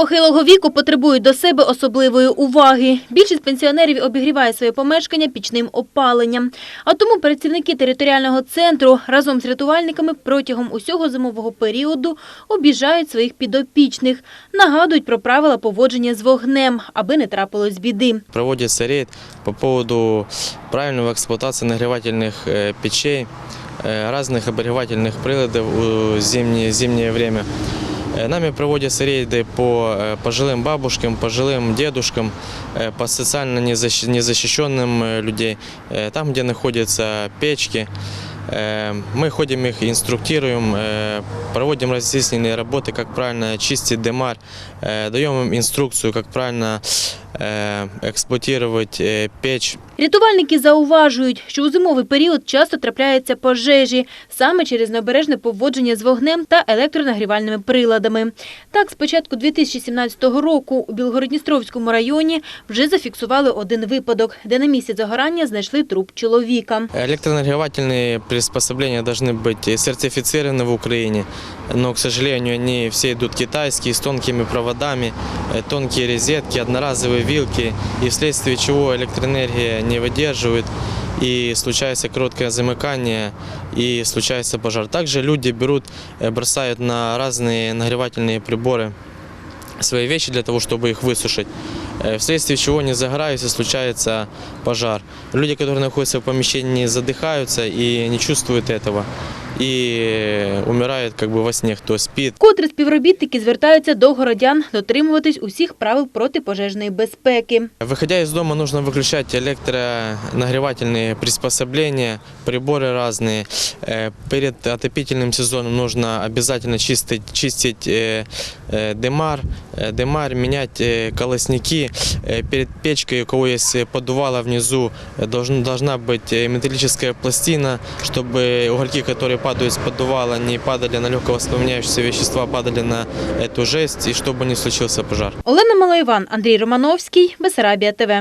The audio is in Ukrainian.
похилого віку потребують до себе особливої уваги. Більшість пенсіонерів обігріває своє помешкання пічним опаленням. А тому працівники територіального центру разом з рятувальниками протягом усього зимового періоду обіжають своїх підопічних, нагадують про правила поводження з вогнем, аби не трапилось біди. Проводится рейд по поводу правильного эксплуатации нагревательных э, печей, э, разных обогревательных приладов в зимнее, зимнее время. Э, Нами проводятся рейды по э, пожилым бабушкам, пожилым дедушкам, э, по социально незащ- незащищенным э, людей, э, там, где находятся печки. Э, Мы ходим их, инструктируем, э, проводим разъяснительные работы, как правильно чистить демар, э, даем им инструкцию, как правильно э, эксплуатировать э, печь. Рятувальники зауважують, що у зимовий період часто трапляються пожежі саме через необережне поводження з вогнем та електронагрівальними приладами. Так, з початку 2017 року у Білгородністровському районі вже зафіксували один випадок, де на місці загорання знайшли труп чоловіка. Электронагревательные приспособления должны быть сертифицированы в Украине, но, к сожалению, они все идут китайские, с тонкими проводами, э, тонкие розетки, одноразовые вилки, и вследствие чего электроэнергия не выдерживает, и случается короткое замыкание, и случается пожар. Также люди берут, э, бросают на разные нагревательные приборы свои вещи для того, чтобы их высушить, э, вследствие чего они загораются, случается пожар. Люди, которые находятся в помещении, задыхаются и не чувствуют этого, и умирают как бы во сне, кто спит. Вкотре співробітники звертаються до городян дотримуватись усіх правил протипожежної безпеки. Выходя из дома, нужно выключать электронагревательные приспособления, приборы разные. Э, Перед отопительным сезоном нужно обязательно чистить, чистить э, э, дымар, э, дымар, менять э, колосники. Э, Перед печкой, у кого есть э, поддувало внизу, э, должен- должна быть э, металлическая пластина, чтобы угольки, которые падают с поддувала, не падали на легко воспламеняющиеся вещества, падали на эту жесть, и чтобы не случился пожар. Олена Малоиван, Андрій Романовський, Бесарабія ТВ.